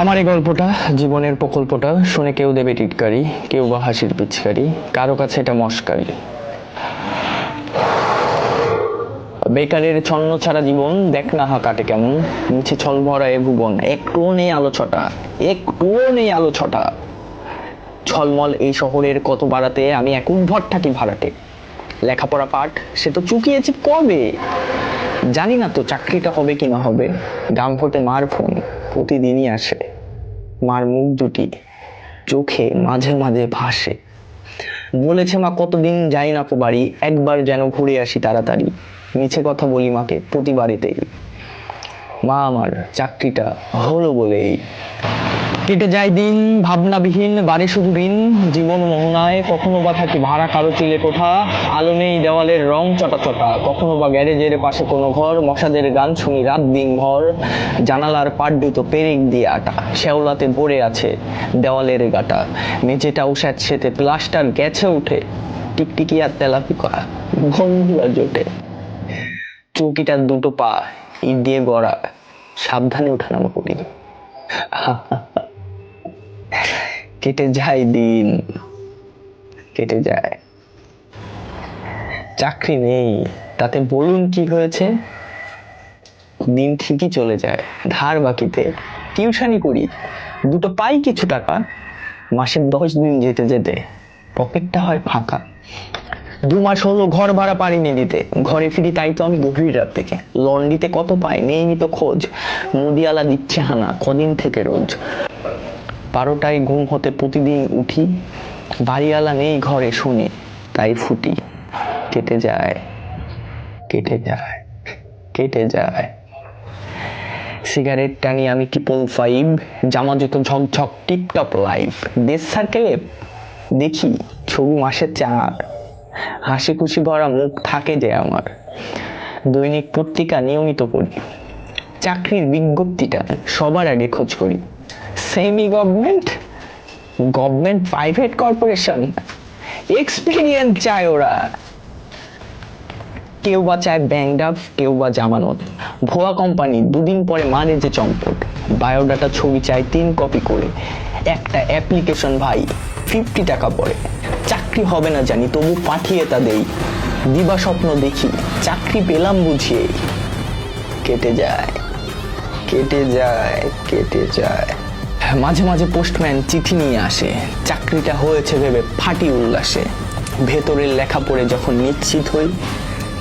আমার এই গল্পটা, জীবনের প্রকল্পটা শুনে কেউ দেবে টিটকারি, কেউ বা হাসির পিচকারি, কারও কাছে এটা মস্কারি। বেকারের ছন্ন ছাড়া জীবন, দেখ না হা কাটে কেমন নিচে ছল ভরা এ ভুবন একটুও নেই আলো ছটা একটুও নেই আলো ছটা। ছলমল এই শহরের কত বাড়াতে, আমি এক উদ্ভট থাকি ভাড়াটে। লেখাপড়া পাঠ, সে তো চুকিয়েছে কবে? জানি না তো চাকরিটা হবে কি না হবে ডাম ফোটে মার ফোন। প্রতিদিনই আসে। মার মুখ দুটি চোখে মাঝে মাঝে ভাসে। বলেছে, মা, কতদিন যাই না বাড়ি, একবার যেন ঘুরে আসি তাড়াতাড়ি। মিছে কথা বলি মাকে, প্রতিবারেতেই। মা আমার চাকরিটা হলো বলেই। কেটে যায় দিন, ভাবনাবিহীন, বাড়ি শুধু ঋণ, জীবন মোহনায়, কখনো বা থাকি ভাড়া, কারও চিলে কোঠা, আলো নেই দেওয়ালের রং চটা চটা, কখনো বা গ্যারেজের পাশে কোনো ঘর, মশাদের গান শুনি রাত দিন ভর, জানালার দুটো পেরেক দিয়ে আটা শেওলাতে পড়ে আছে দেওয়ালের গাটা, মেঝেটা উষাত সেতে প্লাস্টার গেছে উঠে, টিকটিকি আর তেলাপি করা বন্ধুরা জোটে। চৌকিটার দুটো পা ইট দিয়ে গড়া সাবধানে ওঠানামা করি। কেটে যায় দিন। কেটে যায়। চাকরি নেই। তাতে বলুন কি হয়েছে? দিন ঠিকই চলে যায়। ধার বাকিতে। টিউশনি করি। দুটো পাই কিছু টাকা। মাসের দশ দিন যেতে যেতে। পকেটটা হয় ফাঁকা। দু মাস হলো ঘর ভাড়া পারিনি দিতে। ঘরে ফিরি তাই তো আমি গভীর রাত থেকে। লন্ডিতে কত পাই নেই তো খোঁজ। মুদিয়ালা দিচ্ছে হানা, কদিন থেকে রোজ। বারোটায় ঘুম হতে প্রতিদিন উঠি। বাড়িওয়ালা নেই ঘরে শুনে, তাই ফুটি। কেটে যায় কেটে যায় কেটে যায়। সিগারেট টানি আমি ট্রিপল ফাইভ জামা জুতো ঝকঝক, টিপটপ লাইফ দেশ সার্কেলে দেখি ছবি মাসের চার। হাসি খুশি ভরা মুখ থাকে যে আমার। দৈনিক পত্রিকা নিয়মিত পড়ি। চাকরির বিজ্ঞপ্তিটা সবার আগে খোঁজ করি। Semi government government private corporation experience চায় ওরা। কেউ বা চায় ব্যাংক কেউ বা জামানত। ভোয়া কোম্পানি দুদিন পরে মানে যে চম্পট। বায়োডাটা ছবি চায় তিন কপি করে। একটা অ্যাপ্লিকেশন ভাই ফিফটি টাকা পড়ে। চাকরি হবে না জানি, তবু পাঠিয়ে তা দেই। দিবা স্বপ্ন দেখি, চাকরি পেলাম বুঝিয়ে। কেটে যায় কেটে যায় কেটে যায়। মাঝে মাঝে পোস্টম্যান চিঠি নিয়ে আসে, চাকরিটা হয়েছে ভেবে ফাটি উল্লাসে। ভেতরের লেখা পড়ে যখন নিশ্চিত হই,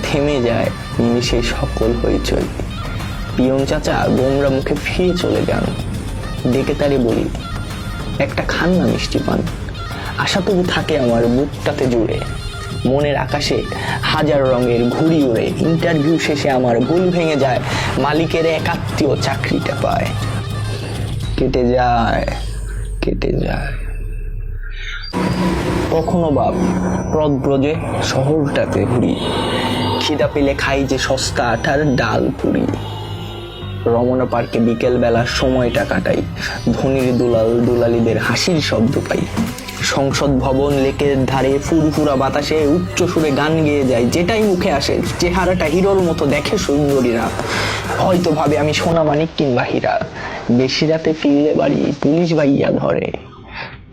থেমে যায়, নিমিষে সকল হইচই পিয়ন চাচা গোমরা মুখে ফিরে চলে যান। ডেকে তারে বলি, একটা খান না মিষ্টি পান। আশা তবু থাকে আমার বুকটাতে জুড়ে। মনের আকাশে হাজার রঙের ঘুড়ি উড়ে ইন্টারভিউ শেষে আমার ভুল ভেঙে যায়। মালিকের একাত্মীয় চাকরিটা পায়। কেটে যায় কেটে যায়। কখনো বা প্রদব্রজে শহরটাতে ঘুরি। খিদা পেলে খাই যে সস্তা আটার ডাল পুরি। রমনা পার্কে বিকেল বেলা সময়টা কাটাই। ধনির দুলাল দুলালিদের হাসির শব্দ পাই। সংসদ ভবন লেকের ধারে ফুরফুরা বাতাসে উচ্চ সুরে গান গেয়ে যায়, যেটাই মুখে আসে, চেহারাটা হিরোর মতো দেখে সুন্দরীরা। হয়তো ভাবে আমি সোনা মানিক কিংবা হীরা। বেশি রাতে ফিরলে বাড়ি পুলিশ ভাইয়া ধরে।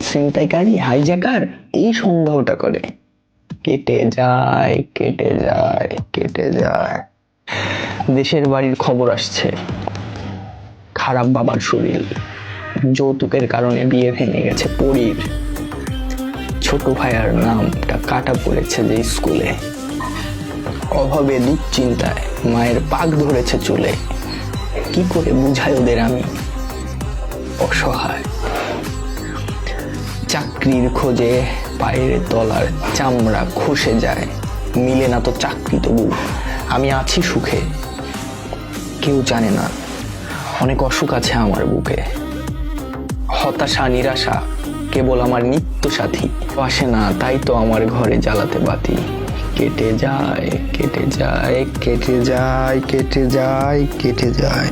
ছিনতাইকারী হাইজ্যাকার এই সন্দেহটা করে। কেটে যায় কেটে যায় কেটে যায়। দেশের বাড়ির খবর আসছে। খারাপ বাবার শরীর। যৌতুকের কারণে বিয়ে ভেঙে গেছে পরীর। ছোট ভাইয়ার নামটা কাটা পড়েছে যে স্কুলে। অভাবে দুশ্চিন্তায় মায়ের পাক ধরেছে চুলে। কি করে বুঝাই ওদের আমি? অসহায়। চাকরির খোঁজে পায়ের তলার চামড়া খসে যায়। মিলে না তো চাকরি তবু। আমি আছি সুখে। কেউ জানে না। অনেক অসুখ আছে আমার বুকে। হতাশা, নিরাশা কেবল আমার নিত্য সাথী আসে না, তাই তো আমার ঘরে জ্বালাতে বাতি। কেটে যায় কেটে যায় কেটে যায় কেটে যায় কেটে যায়।